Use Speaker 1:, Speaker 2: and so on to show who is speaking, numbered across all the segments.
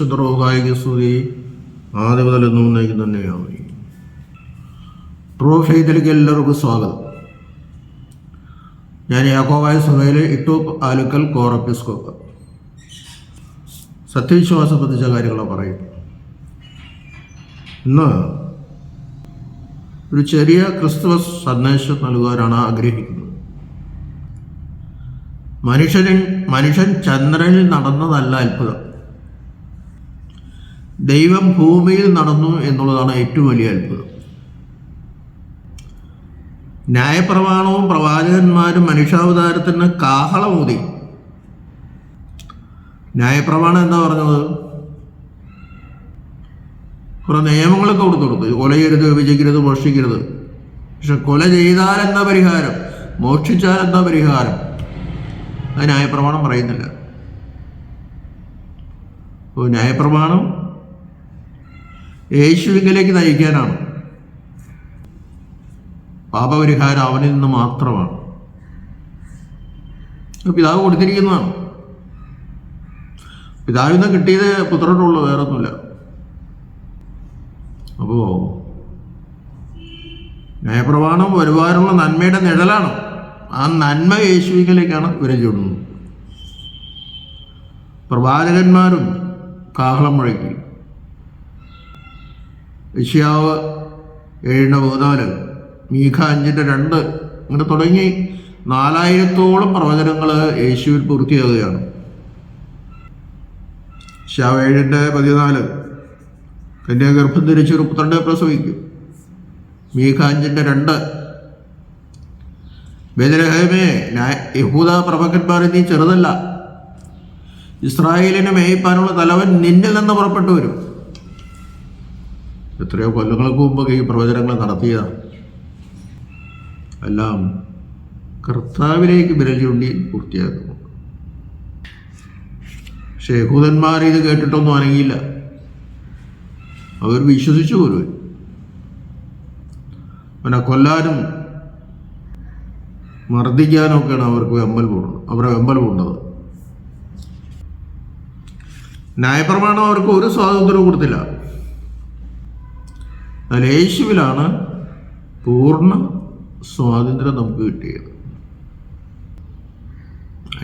Speaker 1: പരിശുദ്ധ റോഹായിക സ്തുതി ആദ്യ മുതൽ എന്നും നയിക്കും തന്നെയാണ് ട്രൂ എല്ലാവർക്കും സ്വാഗതം. ഞാൻ യാക്കോവായ സഭയിലെ ഇട്ടു ആലുക്കൽ കോറപ്പിസ്കോപ്പ്. സത്യവിശ്വാസം പ്രതിച്ച കാര്യങ്ങളാണ് പറയും. ഇന്ന് ഒരു ചെറിയ ക്രിസ്തുമസ് സന്ദേശം നൽകുവാനാണ് ആഗ്രഹിക്കുന്നത്. മനുഷ്യൻ മനുഷ്യൻ ചന്ദ്രനിൽ നടന്നതല്ല അത്ഭുതം. ദൈവം ഭൂമിയിൽ നടന്നു എന്നുള്ളതാണ് ഏറ്റവും വലിയ അത്ഭുതം. ന്യായപ്രമാണവും പ്രവാചകന്മാരും മനുഷ്യാവതാരത്തിന് കാഹളമൂതി. ന്യായപ്രമാണം എന്താ പറഞ്ഞത്? കുറെ നിയമങ്ങളൊക്കെ കൊടുത്തു കൊടുത്തു. കൊല ചെയ്യരുത് വിഭജിക്കരുത് മോഷിക്കരുത് പക്ഷെ കൊല ചെയ്താൽ എന്താ പരിഹാരം? മോക്ഷിച്ചാൽ എന്താ പരിഹാരം? അത് ന്യായപ്രമാണം പറയുന്നില്ല. ന്യായപ്രമാണം യേശുവിങ്കിലേക്ക് നയിക്കാനാണ്. പാപപരിഹാരം അവനിൽ നിന്ന് മാത്രമാണ്. പിതാവ് കൊടുത്തിരിക്കുന്നതാണ്. പിതാവിൽ നിന്ന് കിട്ടിയത് പുത്രനുള്ളൂ വേറെ ഒന്നുമില്ല അപ്പോൾ ന്യായപ്രമാണം വരുവാനുള്ള നന്മയുടെ നിഴലാണ്. ആ നന്മ യേശുവിങ്കിലേക്കാണ് ഇവരെ ചൂടുന്നത് പ്രവാചകന്മാരും കാഹളം മുഴക്കി. വിഷ്യാവ് ഏഴിന്റെ പതിനാല് മീഖ അഞ്ചിന്റെ രണ്ട് അങ്ങനെ തുടങ്ങി നാലായിരത്തോളം പ്രവചനങ്ങൾ യേശുവിൽ പൂർത്തിയാവുകയാണ്. ഷ്യാവ് ഏഴിന്റെ പതിനാല് കന്യാഗർഭം ധരിച്ചൊരു പുത്രണ്ട് പ്രസവിക്കും. മീഖ അഞ്ചിന്റെ രണ്ട് ബദലഹേമേ യഹൂദ പ്രഭക്കന്മാർ നീ ചെറുതല്ല. ഇസ്രായേലിനെ മേയിപ്പാനുള്ള തലവൻ നിന്നിൽ നിന്ന് പുറപ്പെട്ടു വരും. എത്രയോ കൊല്ലങ്ങൾക്ക് മുമ്പ് ഈ പ്രവചനങ്ങൾ നടത്തിയ എല്ലാം കർത്താവിലേക്ക് വിരൽ ചൂണ്ടി പൂർത്തിയാക്കുന്നു. യഹൂദന്മാർ ഇത് കേട്ടിട്ടൊന്നും അനങ്ങിയില്ല. അവർ വിശ്വസിച്ചു പോലും. അവനെ കൊല്ലാനും മർദ്ദിക്കാനൊക്കെയാണ് അവർക്ക് വെമ്പൽ പോകുന്നത് അവരെ വെമ്പൽ പോകുന്നത് ന്യായപ്രമാണം അവർക്ക് ഒരു സ്വാതന്ത്ര്യവും കൊടുത്തില്ല. എന്നാൽ യേശുവിലാണ് പൂർണ സ്വാതന്ത്ര്യം നമുക്ക് കിട്ടിയത്.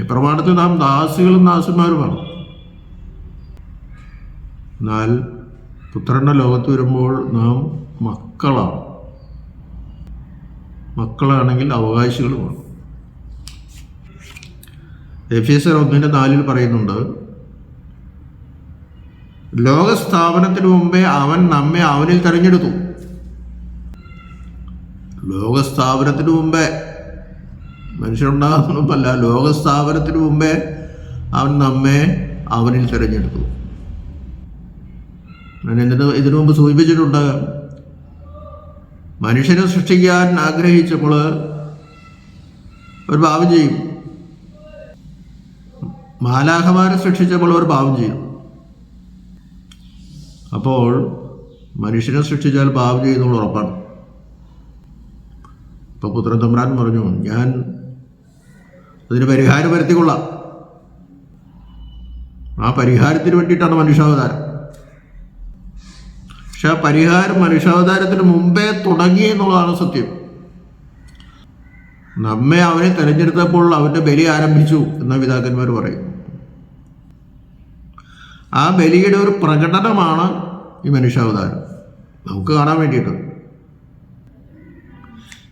Speaker 1: പ്രമാണത്തിൽ നാം ദാസികളും ദാസന്മാരുമാണ് എന്നാൽ പുത്രന്റെ ലോകത്ത് വരുമ്പോൾ നാം മക്കളാണ്. മക്കളാണെങ്കിൽ അവകാശികളുമാണ്. എഫ് എസ് ഒന്നിന്റെ നാലിൽ പറയുന്നുണ്ട് ലോകസ്ഥാപനത്തിന് മുമ്പേ അവൻ നമ്മെ അവനിൽ തെരഞ്ഞെടുത്തു. ലോകസ്ഥാപനത്തിന് മുമ്പേ മനുഷ്യനുണ്ടാകുന്ന മുമ്പല്ല ലോകസ്ഥാപനത്തിന് മുമ്പേ അവൻ നമ്മെ അവനിൽ തിരഞ്ഞെടുത്തു. ഞാൻ എന്തിനു ഇതിനു മുമ്പ് സൂചിപ്പിച്ചിട്ടുണ്ട് മനുഷ്യനെ സൃഷ്ടിക്കാൻ ആഗ്രഹിച്ചപ്പോൾ ഒരു പാവം ചെയ്യും. മാലാഹമാരെ സൃഷ്ടിച്ചപ്പോൾ ഒരു പാവം ചെയ്യും. അപ്പോൾ മനുഷ്യനെ സൃഷ്ടിച്ചാൽ പാപം ചെയ്യുന്നുള്ള ഉറപ്പാണ്. ഇപ്പൊ പുത്രൻ തമ്പ്രാൻ പറഞ്ഞു ഞാൻ അതിന് പരിഹാരം വരുത്തിക്കൊള്ളാം. ആ പരിഹാരത്തിന് വേണ്ടിയിട്ടാണ് മനുഷ്യാവതാരം. പക്ഷെ ആ പരിഹാരം മനുഷ്യാവതാരത്തിന് മുമ്പേ തുടങ്ങി എന്നുള്ളതാണ് സത്യം. നമ്മെ അവനെ തെരഞ്ഞെടുത്തപ്പോൾ അവന്റെ ബലി ആരംഭിച്ചു എന്ന പിതാക്കന്മാർ പറയും. ആ ബലിയുടെ ഒരു പ്രകടനമാണ് ഈ മനുഷ്യാവതാരം. നമുക്ക് കാണാൻ വേണ്ടിയിട്ട്.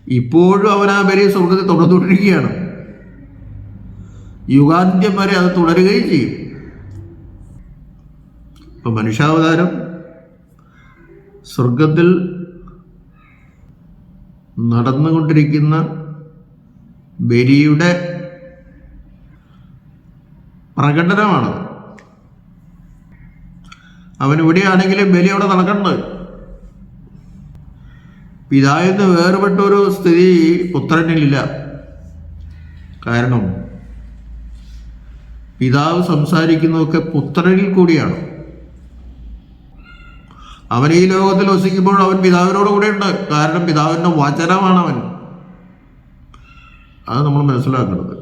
Speaker 1: ഇപ്പോഴും അവൻ ആ ബലി സ്വർഗത്തിൽ തുടർന്നുകൊണ്ടിരിക്കുകയാണ്. യുഗാന്ത്യം വരെ അത് തുടരുകയും ചെയ്യും. ഇപ്പൊ മനുഷ്യാവതാരം സ്വർഗത്തിൽ നടന്നുകൊണ്ടിരിക്കുന്ന ബലിയുടെ പ്രകടനമാണ്. അവൻ ഇവിടെയാണെങ്കിലും ബലി അവിടെ നടക്കണ്ട്. പിതാവിൽ നിന്ന് വേർപെട്ടൊരു സ്ഥിതി പുത്രനിലില്ല കാരണം പിതാവ് സംസാരിക്കുന്നതൊക്കെ പുത്രനിൽ കൂടിയാണ്. അവൻ ഈ ലോകത്തിൽ വസിക്കുമ്പോൾ അവൻ പിതാവിനോട് കൂടെ ഉണ്ട്. കാരണം പിതാവിന്റെ വചനമാണ് അവൻ. അത് നമ്മൾ മനസ്സിലാക്കുന്നത്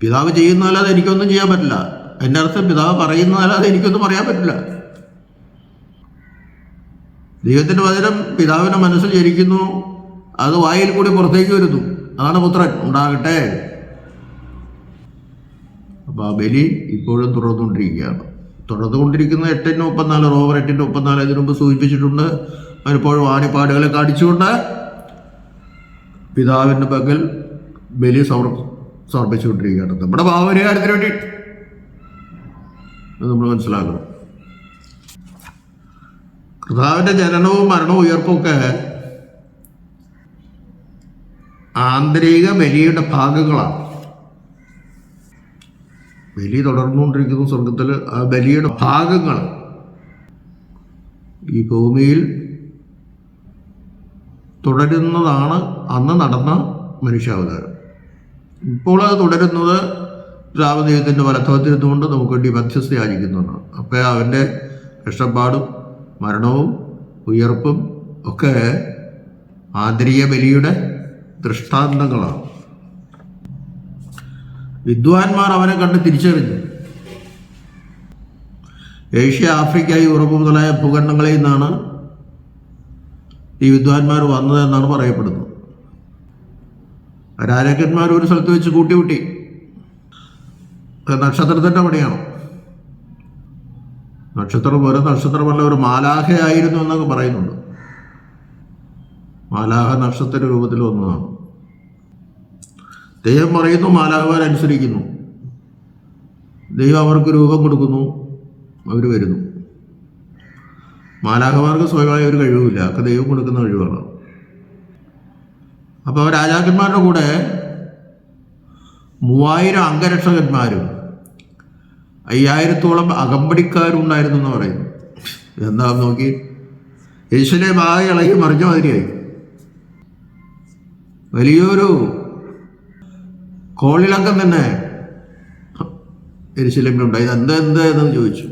Speaker 1: പിതാവ് ചെയ്യുന്നതല്ലാതെ എനിക്കൊന്നും ചെയ്യാൻ പറ്റില്ല. എന്റെ അർത്ഥം പിതാവ് പറയുന്നതല്ലാതെ എനിക്കൊന്നും പറയാൻ പറ്റില്ല. ദൈവത്തിന്റെ വചനം പിതാവിന്റെ മനസ്സിൽ ജനിക്കുന്നു. അത് വായിൽ കൂടി പുറത്തേക്ക് വരുന്നു. അതാണ് പുത്രൻ. ഉണ്ടാകട്ടെ. അപ്പോൾ ആ ബലി ഇപ്പോഴും തുടർന്നുകൊണ്ടിരിക്കുകയാണ്. തുടർന്നുകൊണ്ടിരിക്കുന്ന എട്ടിന്റെ മുപ്പത്തിനാല് റോവർ എട്ടിന്റെ മുപ്പത്തിനാല് ഇതിനു മുമ്പ് സൂചിപ്പിച്ചിട്ടുണ്ട്. അവരിപ്പോഴും ആണിപ്പാടുകളെ കാണിച്ചുകൊണ്ട് പിതാവിന്റെ പകൽ ബലി സമർ സമർപ്പിച്ചുകൊണ്ടിരിക്കുകയാണ്. നമ്മുടെ ഭാവപരിഹാരത്തിന് വേണ്ടിയിട്ട് നമ്മൾ മനസ്സിലാക്കണം. കർത്താവിന്റെ ജനനവും മരണവും ഉയർപ്പൊക്കെ ആന്തരിക ബലിയുടെ ഭാഗങ്ങളാണ്. ബലി തുടർന്നുകൊണ്ടിരിക്കുന്ന സ്വർഗത്തിൽ. ആ ബലിയുടെ ഭാഗങ്ങൾ ഈ ഭൂമിയിൽ തുടരുന്നതാണ് അന്ന് നടന്ന മനുഷ്യാവതാരം. ഇപ്പോൾ അത് തുടരുന്നത് രാമദൈവത്തിന്റെ വലത്തോത്തിരുന്നുകൊണ്ട് നമുക്ക് വേണ്ടി മധ്യസ്ഥ യാചിക്കുന്നുണ്ട്. അപ്പോൾ അവന്റെ കഷ്ടപ്പാടും മരണവും ഉയർപ്പും ഒക്കെ ആന്തരിക ബലിയുടെ ദൃഷ്ടാന്തങ്ങളാണ്. വിദ്വാൻമാർ അവനെ കണ്ട് തിരിച്ചറിഞ്ഞു. ഏഷ്യ ആഫ്രിക്ക യൂറോപ്പ് മുതലായ ഭൂഖണ്ഡങ്ങളിൽ നിന്നാണ് ഈ വിദ്വാൻമാർ വന്നതെന്നാണ് പറയപ്പെടുന്നത്. രാജാക്കന്മാർ ഒരു സ്ഥലത്ത് വെച്ച് കൂട്ടിമുട്ടി. നക്ഷത്രത്തിന്റെ പണിയാണോ? നക്ഷത്രം ഒരു നക്ഷത്രമല്ല ഒരു മാലാഹയായിരുന്നു എന്നൊക്കെ പറയുന്നുണ്ട്. മാലാഹ നക്ഷത്ര രൂപത്തിൽ വന്നതാണ്. ദൈവം പറയുന്നു മാലാഹമാരനുസരിക്കുന്നു ദൈവം അവർക്ക് രൂപം കൊടുക്കുന്നു അവർ വരുന്നു. മാലാഹമാർക്ക് സ്വയമായ ഒരു കഴിവില്ല ഒക്കെ ദൈവം കൊടുക്കുന്ന കഴിവാണ്. അപ്പോൾ രാജാക്കന്മാരുടെ കൂടെ മൂവായിരം അംഗരക്ഷകന്മാരും അയ്യായിരത്തോളം അകമ്പടിക്കാരും ഉണ്ടായിരുന്നു എന്ന് പറയുന്നു. എന്താ നോക്കി? യേശുവിനെ ഭാഗം ഇളകി മറിഞ്ഞ മാതിരിയായി. വലിയൊരു കോളിളക്കം തന്നെ എരിശിലമ്പിലുണ്ടായി എന്താ എന്താ എന്ന് ചോദിച്ചു.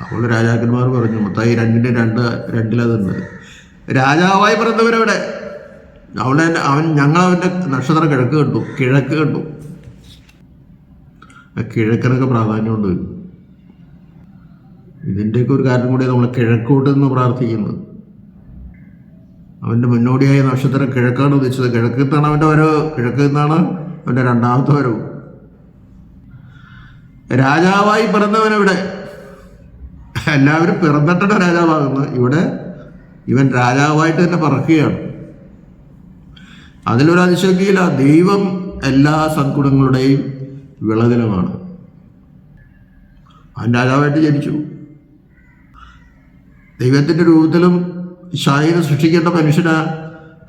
Speaker 1: അപ്പോൾ രാജാക്കന്മാർ പറഞ്ഞു മൊത്തമായി രണ്ടിന്റെ രണ്ട് രണ്ടിലതുണ്ട് രാജാവായി പിറന്നവരവിടെ അവളെ അവൻ ഞങ്ങൾ അവന്റെ നക്ഷത്രം കിഴക്ക് കണ്ടു കിഴക്ക് കണ്ടു. ആ കിഴക്കിനൊക്കെ പ്രാധാന്യമുണ്ട് ഇതിന്റെയൊക്കെ ഒരു കാരണം കൂടി നമ്മൾ കിഴക്കോട്ട് നിന്ന് പ്രാർത്ഥിക്കുന്നത്. അവന്റെ മുന്നോടിയായ നക്ഷത്രം കിഴക്കാണ് ഉദിച്ചത്. കിഴക്കിൽ നിന്നാണ് അവന്റെ വരവ് കിഴക്കിൽ നിന്നാണ് അവന്റെ രണ്ടാമത്തെ വരവ്. രാജാവായി പിറന്നവനവിടെ എല്ലാവരും പിറന്നിട്ടാണ് രാജാവാകുന്നത്. ഇവിടെ ഇവൻ രാജാവായിട്ട് തന്നെ പറക്കുകയാണ്. അതിലൊരു അതിശക്തിയില്ല ദൈവം എല്ലാ സദ്ഗുണങ്ങളുടെയും വിളനിലമാണ് അവൻ രാജാവായിട്ട് ജനിച്ചു. ദൈവത്തിന്റെ രൂപത്തിലും ശായിനെ സൃഷ്ടിക്കേണ്ട മനുഷ്യന്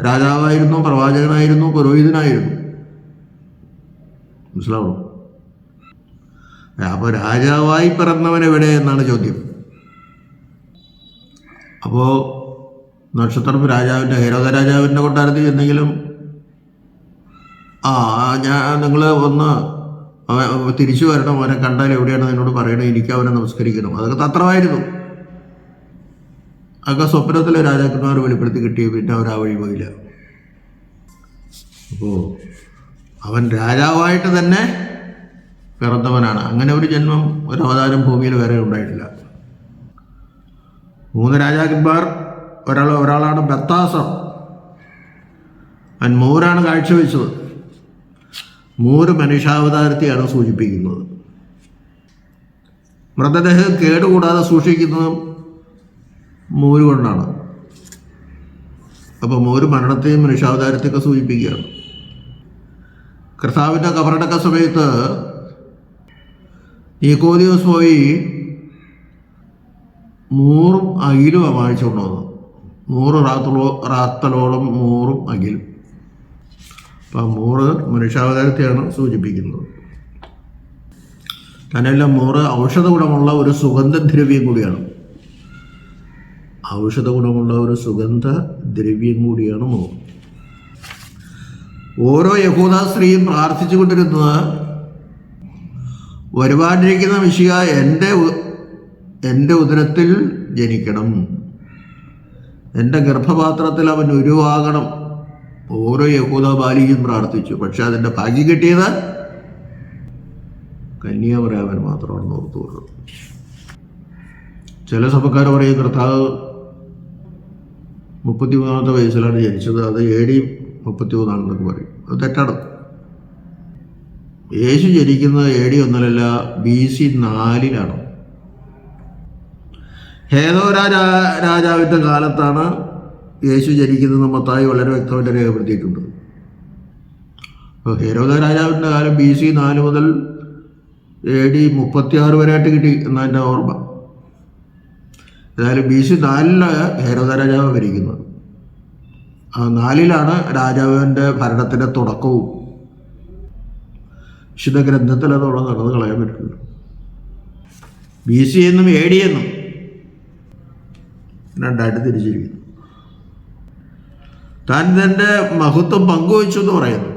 Speaker 1: രാജാവായിരുന്നു പ്രവാചകനായിരുന്നു പുരോഹിതനായിരുന്നു. മനസ്സിലാവോ? അപ്പോൾ രാജാവായി പിറന്നവൻ എവിടെ എന്നാണ് ചോദ്യം. അപ്പോൾ നക്ഷത്രം രാജാവിന്റെ ഹേരോദ രാജാവിന്റെ കൊട്ടാരത്തിൽ എന്തെങ്കിലും ആ ഞാൻ നിങ്ങൾ ഒന്ന് തിരിച്ചു വരണം. അവനെ കണ്ടാൽ എവിടെയാണ് എന്നോട് പറയണേ എനിക്ക് അവനെ നമസ്കരിക്കണം. അതൊക്കെ തത്രമായിരുന്നു. അതൊക്കെ സ്വപ്നത്തിലെ രാജാക്കന്മാർ വെളിപ്പെടുത്തി കിട്ടിയ പിന്നെ അവർ ആ വഴി പോയില്ല. അപ്പോൾ അവൻ രാജാവായിട്ട് തന്നെ പിറന്നവനാണ്. അങ്ങനെ ഒരു ജന്മം ഒരു അവതാരം ഭൂമിയിൽ വരെ ഉണ്ടായിട്ടില്ല. മൂന്ന് രാജാക്കന്മാർ ഒരാൾ ഒരാളാണ് ബത്താസം അവൻ മൂരാണ് കാഴ്ചവെച്ചത്. മൂര് മനുഷ്യാവതാരത്തെയാണ് സൂചിപ്പിക്കുന്നത്. മൃതദേഹം കേടുകൂടാതെ സൂക്ഷിക്കുന്നതും മൂര് കൊണ്ടാണ്. അപ്പോൾ മൂര് മരണത്തെയും മനുഷ്യാവതാരത്തെയൊക്കെ സൂചിപ്പിക്കുകയാണ്. കർത്താവിന്റെ കബറടക്ക സമയത്ത് നീക്കോദിയോസ് പോയി മൂറും അകിലും വാങ്ങിച്ചുകൊണ്ട് വന്നു നൂറ് റാത്തലോ റാത്തലോളം മൂറും അകിലും അപ്പം മോറ് മനുഷ്യാവതാരത്തെയാണ് സൂചിപ്പിക്കുന്നത്. തന്നെയല്ല മോറ് ഔഷധ ഗുണമുള്ള ഒരു സുഗന്ധദ്രവ്യം കൂടിയാണ്. ഔഷധ ഗുണമുള്ള ഒരു സുഗന്ധ ദ്രവ്യം കൂടിയാണ് മോർ ഓരോ യഹൂദ സ്ത്രീയും പ്രാർത്ഥിച്ചുകൊണ്ടിരുന്നത് വരുവാനിരിക്കുന്ന വിഷയ എന്റെ എന്റെ ഉദരത്തിൽ ജനിക്കണം. എന്റെ ഗർഭപാത്രത്തിൽ അവൻ ഉരുവാകണം. ഓരോ യഹൂദ ബാലിയും പ്രാർത്ഥിച്ചു. പക്ഷെ അതിന്റെ ഭാഗ്യം കിട്ടിയത് കന്യാപരാമൻ മാത്രമാണെന്ന് ഓർത്തു കൊള്ളുന്നത് ചില സഭക്കാർ പറയും കർത്താവ് മുപ്പത്തി മൂന്നാമത്തെ വയസ്സിലാണ് ജനിച്ചത്. അത് എ ഡി മുപ്പത്തി മൂന്നാണെന്നൊക്കെ പറയും. അത് തെറ്റാണ്. യേശു ജനിക്കുന്നത് എ ഡി ഒന്നിലല്ല ബി സി നാലിലാണ്. ഹേതോ രാജാ രാജാവിന്റെ കാലത്താണ് യേശു ജനിക്കുന്നത് മത്തായി വളരെ വ്യക്തമായിട്ട് രേഖപ്പെടുത്തിയിട്ടുണ്ട്. ഹേരോദ രാജാവിന്റെ കാലം ബി സി നാല് മുതൽ എ ഡി മുപ്പത്തിയാറ് വരെയായിട്ട് കിട്ടി എന്നതിന്റെ ഓർമ്മ. ഏതായാലും ബി സി നാലിൽ ഹേരോദ രാജാവ് ഭരിക്കുന്നത് ആ നാലിലാണ് രാജാവിന്റെ ഭരണത്തിന്റെ തുടക്കവും. വിശുദ്ധ ഗ്രന്ഥത്തിൽ അതുള്ള നടന്ന് കളയാൻ പറ്റില്ല. ബി സി എന്നും എ ഡി എന്നും രണ്ടായിട്ട് തിരിച്ചിരിക്കുന്നു. താൻ തന്റെ മഹത്വം പങ്കുവച്ചു എന്ന് പറയുന്നു.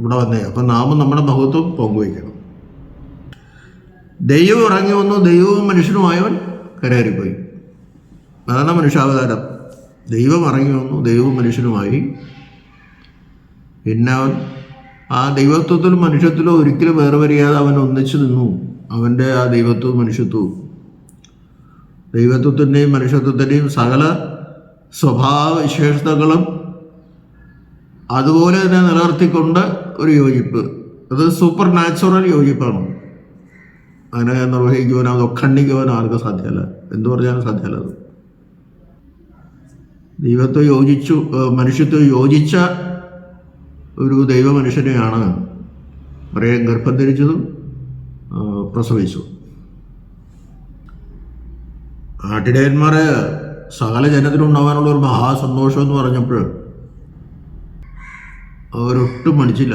Speaker 1: ഇവിടെ വന്നേ. അപ്പം നാമും നമ്മുടെ മഹത്വം പങ്കുവയ്ക്കണം ദൈവം ഇറങ്ങി വന്നു. ദൈവവും മനുഷ്യനുമായവൻ കരയറിപ്പോയി അതാണ് മനുഷ്യാവതാരം. ദൈവം ഇറങ്ങി വന്നു. ദൈവവും മനുഷ്യനുമായി. പിന്നെ അവൻ ആ ദൈവത്വത്തിലും മനുഷ്യത്തിലും ഒരിക്കലും വേറെ വരിയാതെ അവൻ ഒന്നിച്ചു നിന്നു. അവന്റെ ആ ദൈവത്വവും മനുഷ്യത്വവും. ദൈവത്വത്തിന്റെയും മനുഷ്യത്വത്തിന്റെയും സകല സ്വഭാവ വിശേഷതകളും അതുപോലെ തന്നെ നിലനിർത്തിക്കൊണ്ട് ഒരു യോജിപ്പ്. അത് സൂപ്പർ നാച്ചുറൽ യോജിപ്പാണ് അതിനെ നിർവഹിക്കുവാനോ അതോ ഖണ്ഡിക്കുവാനോ ആർക്കും സാധ്യമല്ല. എന്തു പറഞ്ഞാലും സാധ്യമല്ല അത്. ദൈവത്തെ യോജിച്ചു മനുഷ്യത്തെ യോജിച്ച ഒരു ദൈവ മനുഷ്യനെയാണ് മറിയം ഗർഭം ധരിച്ചതും പ്രസവിച്ചു ആട്ടിടയന്മാരെ സകല ജനത്തിനുണ്ടാവാനുള്ള ഒരു മഹാസന്തോഷം എന്ന് പറഞ്ഞപ്പോൾ അവരൊട്ടും മടിച്ചില്ല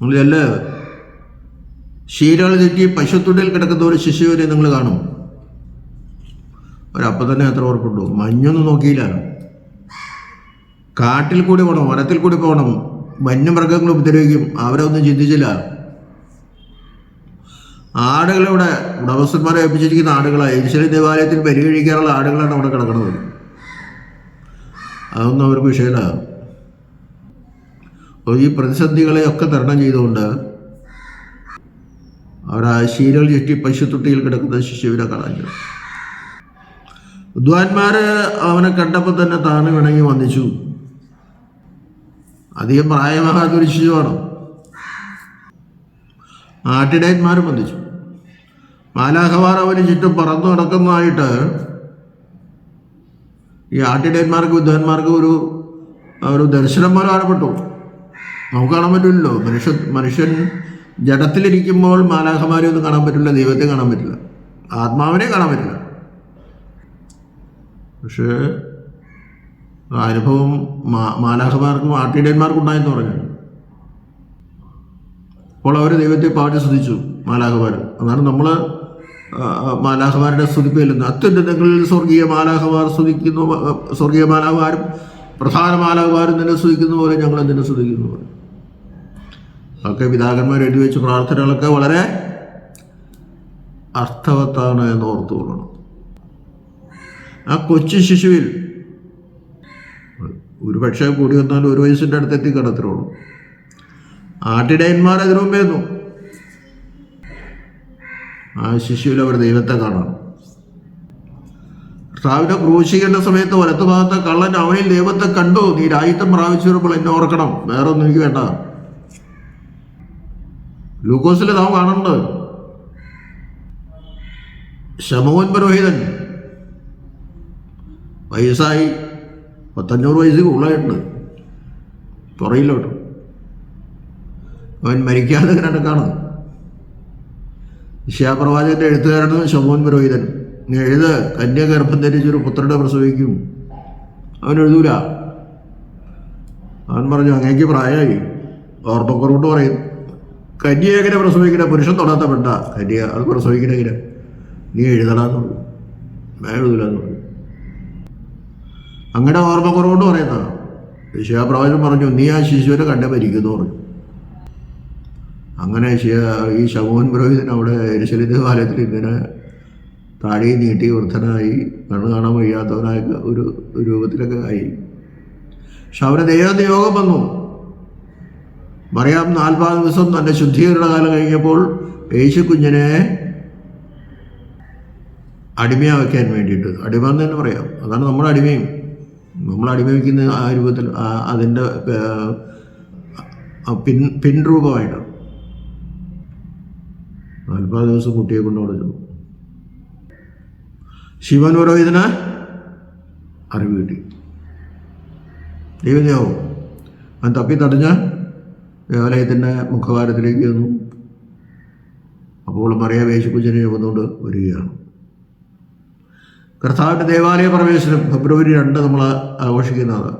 Speaker 1: നിങ്ങളല്ല ശീലകൾ തെറ്റി പശുത്തുണ്ടിൽ കിടക്കുന്ന ഒരു ശിശുവിനെ നിങ്ങൾ കാണും. ഒരപ്പം തന്നെ എത്ര ഉറപ്പുണ്ടോ? മഞ്ഞൊന്നും നോക്കിയില്ല. കാട്ടിൽ കൂടി പോകണം വനത്തിൽ കൂടി പോകണം വന്യമൃഗങ്ങൾ ഉപദ്രവിക്കും. അവരൊന്നും ചിന്തിച്ചില്ല. ആടുകളിവിടെ ഉടമസ്ഥന്മാരെ ഏൽപ്പിച്ചിരിക്കുന്ന ആടുകളാണ് ഈശ്വര ദേവാലയത്തിൽ പരിഗണിക്കാനുള്ള ആടുകളാണ് അവിടെ കിടക്കുന്നത്. അതൊന്നും അവർക്ക് വിഷയമല്ല. ഈ പ്രതിസന്ധികളെയൊക്കെ തരണം ചെയ്തുകൊണ്ട് അവർ ആ ശീലകൾ ചുറ്റി പശുത്തൊട്ടിയിൽ കിടക്കുന്ന ശിശുവിനെ കളഞ്ഞു വിദ്വാൻമാര് അവനെ കണ്ടപ്പോൾ തന്നെ താണു വിണങ്ങി വന്നിച്ചു അധികം പ്രായമാകാത്തൊരു ശിശുവാണ്. ആട്ടിടയന്മാരും വന്നിച്ചു മാലാഹവാർ അവന് ചുറ്റും പറന്നു നടക്കുന്നതായിട്ട് ഈ ആട്ടിടയന്മാർക്ക് വിദ്വാൻമാർക്ക് ഒരു ഒരു ദർശനം പോലെ കാണപ്പെട്ടു. നമുക്ക് കാണാൻ പറ്റില്ലല്ലോ. മനുഷ്യ മനുഷ്യൻ ജഡത്തിലിരിക്കുമ്പോൾ മാലാഹമാരെ ഒന്നും കാണാൻ പറ്റില്ല ദൈവത്തെ കാണാൻ പറ്റില്ല. ആത്മാവിനെ കാണാൻ പറ്റില്ല. പക്ഷേ അനുഭവം മാലാഹമാർക്കും ആട്ടിടയന്മാർക്കും ഉണ്ടായെന്ന് പറഞ്ഞു. അപ്പോൾ അവർ ദൈവത്തെ പാടി ശ്രദ്ധിച്ചു മാലാഹമാർ അതാണ് നമ്മൾ മാലാഹമാരുടെ സ്തുതിപ്പില്ലെന്ന് അത്യുന്നതങ്ങളിൽ സ്വർഗീയ മാലാഹമാർ സ്തുതിക്കുന്നു സ്വർഗീയ മാലാഹമാരും പ്രധാന മാലാഹമാരും നിന്നെ സ്തുതിക്കുന്ന പോലെ ഞങ്ങൾ നിന്നെ സ്തുതിക്കുന്നു. പോലെ ഒക്കെ പിതാക്കന്മാർ എഴുതി വെച്ച പ്രാർത്ഥനകളൊക്കെ വളരെ അർത്ഥവത്താണ് എന്ന് ഓർത്തു ഓർത്തുകൊള്ളണം ആ കൊച്ചു ശിശുവിൽ ഒരു പക്ഷേ കൂടി വന്നാൽ ഒരു വയസ്സിന്റെ അടുത്തെത്തി കിടത്തിലുള്ളൂ ആട്ടിടയന്മാർ അതിനു മുമ്പേ എന്നു ആ ശിശുവിൽ അവർ ദൈവത്തെ കാണാം. കർത്താവിനെ ക്രൂശിക്കേണ്ട സമയത്ത് വലത്തു ഭാഗത്തെ കള്ളൻ അവനിൽ ദൈവത്തെ കണ്ടു. നീ രാജ്യത്വം പ്രാപിച്ചു വരുമ്പോൾ എന്നെ ഓർക്കണം. വേറെ ഒന്നും എനിക്ക് വേണ്ട. ലൂക്കോസിൽ നാം കാണുന്നുണ്ട് ശമോൻ പുരോഹിതൻ വയസ്സായി പത്തഞ്ഞൂറ് വയസ്സ് ഉള്ളതായിട്ടുണ്ട് പുറയിലോട്ട് അവൻ മരിക്കാതെ കിടക്കാണ് ഇഷ്യാപ്രവാചകന്റെ എഴുത്തുകാരനും ശമോൻ പുരോഹിതൻ എഴുത് കന്യാഗർഭം ധരിച്ചൊരു പുത്രനെ പ്രസവിക്കും. അവൻ എഴുതൂല. അവൻ പറഞ്ഞു അങ്ങേക്ക് പ്രായമായി ഓർമ്മക്കുറവുണ്ട് പറയും. കന്യ എങ്ങനെ പ്രസവിക്കണ? പുരുഷൻ തൊടാത്ത പെട്ട കന്യ അത് പ്രസവിക്കണെങ്കിൽ നീ എഴുതണമെന്ന് പറഞ്ഞു. ഞാൻ എഴുതൂലെന്ന് പറഞ്ഞു. അങ്ങനെ ഓർമ്മക്കുറവുകൊണ്ട് പറയുന്നതാണ് വിഷയപ്രവചനം പറഞ്ഞു നീ ആ ശിശുവിനെ കണ്ടേ മരിക്കുന്നു പറഞ്ഞു. അങ്ങനെ ഈ ശമോൻ പുരോഹിതൻ അവിടെ എരിശലി ദേവാലയത്തിൽ ഇങ്ങനെ താടി നീട്ടി വൃദ്ധനായി കണ്ണു കാണാൻ വയ്യാത്തവനായ ഒരു രൂപത്തിലൊക്കെ ആയി. പക്ഷെ അവരെ യോഗം വന്നു. മറിയാം നാൽപ്പത് ദിവസം തന്റെ ശുദ്ധീകരണ കാലം കഴിഞ്ഞപ്പോൾ യേശു കുഞ്ഞിനെ അടിമയാക്കാൻ വേണ്ടിയിട്ട്. അടിമ എന്ന് തന്നെ പറയാം. അതാണ് നമ്മുടെ അടിമയും. നമ്മൾ അടിമ വയ്ക്കുന്ന ആ രൂപത്തിൽ അതിന്റെ പിൻ പിൻരൂപമായിട്ടാണ്. നാൽപ്പത് ദിവസം കുട്ടിയെ കൊണ്ട് അവിടെ ചെന്നു. ശിവൻ പുരോഹിതന് അറിവ് കിട്ടി. ദൈവദേവോ അവൻ തപ്പി തടഞ്ഞ് ദേവാലയത്തിന്റെ മുഖവാരത്തിലേക്ക് വന്നു അപ്പോൾ മറിയ വേശുപൂജന ചുമന്നുകൊണ്ട് വരികയാണ്. കർത്താവിന്റെ ദേവാലയ പ്രവേശനം ഫെബ്രുവരി രണ്ട് നമ്മൾ ആഘോഷിക്കുന്നത്.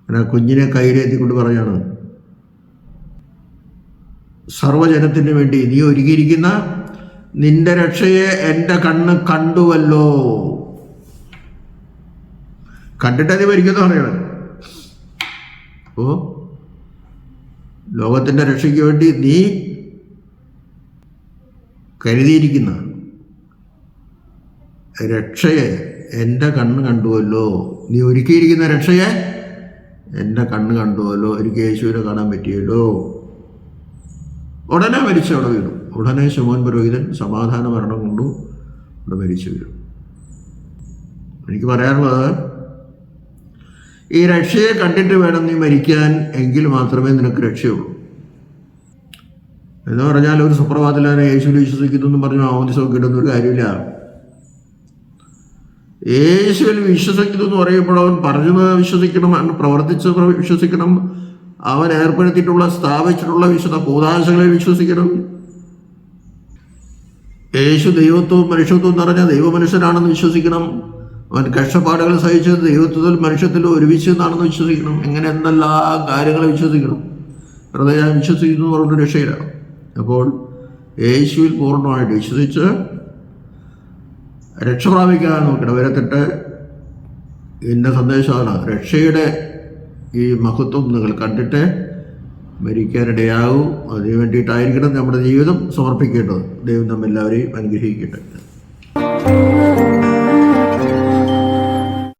Speaker 1: അങ്ങനെ കുഞ്ഞിനെ കയ്യിലെത്തിക്കൊണ്ട് പറഞ്ഞാണ് സർവജനത്തിന് വേണ്ടി നീ ഒരുക്കിയിരിക്കുന്ന നിന്റെ രക്ഷയെ എന്റെ കണ്ണ് കണ്ടുവല്ലോ. കണ്ടിട്ടേ നീ ഭരിക്കുന്നു പറയണം. ഓ ലോകത്തിന്റെ രക്ഷയ്ക്ക് വേണ്ടി നീ കരുതിയിരിക്കുന്ന രക്ഷയെ എന്റെ കണ്ണ് കണ്ടുവല്ലോ. നീ ഒരുക്കിയിരിക്കുന്ന രക്ഷയെ എന്റെ കണ്ണ് കണ്ടുവല്ലോ. എനിക്ക് യേശുവിനെ കാണാൻ പറ്റിയല്ലോ. ഉടനെ മരിച്ചു അവിടെ വീണു ഉടനെ ശുമോൻ പുരോഹിതൻ സമാധാന മരണം കൊണ്ടു അവിടെ മരിച്ചു വീണു എനിക്ക് പറയാനുള്ളത് ഈ രക്ഷയെ കണ്ടിട്ട് വേണം നീ മരിക്കാൻ എങ്കിൽ മാത്രമേ നിനക്ക് രക്ഷയുള്ളൂ. എന്ന് പറഞ്ഞാൽ ഒരു സുപ്രഭാതത്തിലാണ് യേശുവിൽ വിശ്വസിക്കുന്നു എന്ന് പറഞ്ഞു ആമതി കിട്ടുന്ന ഒരു കാര്യമില്ല. യേശുവിൽ വിശ്വസിക്കുന്നു എന്ന് പറയുമ്പോൾ അവൻ പറഞ്ഞത് വിശ്വസിക്കണം അവൻ പ്രവർത്തിച്ച് വിശ്വസിക്കണം അവൻ ഏർപ്പെടുത്തിയിട്ടുള്ള സ്ഥാപിച്ചിട്ടുള്ള വിശുദ്ധ കൂതാശങ്ങളെ വിശ്വസിക്കണം. യേശു ദൈവത്വവും മനുഷ്യത്വവും നിറഞ്ഞ ദൈവമനുഷ്യനാണെന്ന് വിശ്വസിക്കണം. അവൻ കഷ്ടപ്പാടുകൾ സഹിച്ചത് ദൈവത്വത്തിൽ മനുഷ്യത്തിലും ഒരുമിച്ച് എന്നാണെന്ന് വിശ്വസിക്കണം. എങ്ങനെ എന്തെല്ലാം കാര്യങ്ങൾ വിശ്വസിക്കണം. വെറുതെ ഞാൻ വിശ്വസിക്കുന്നു എന്ന് രക്ഷയിലാണ് അപ്പോൾ യേശുവിൽ പൂർണമായിട്ട് വിശ്വസിച്ച് രക്ഷ പ്രാപിക്കാൻ നോക്കണം. വരത്തിട്ട് എന്റെ സന്ദേശമാണ് രക്ഷയുടെ ഈ മഹത്വം നിങ്ങൾ കണ്ടിട്ട് മരിക്കാനിടയാവും അതിനു വേണ്ടിയിട്ടായിരിക്കണം നമ്മുടെ ജീവിതം സമർപ്പിക്കേണ്ടത്. ദൈവം നമ്മെല്ലാവരെയും അനുഗ്രഹിക്കട്ടെ.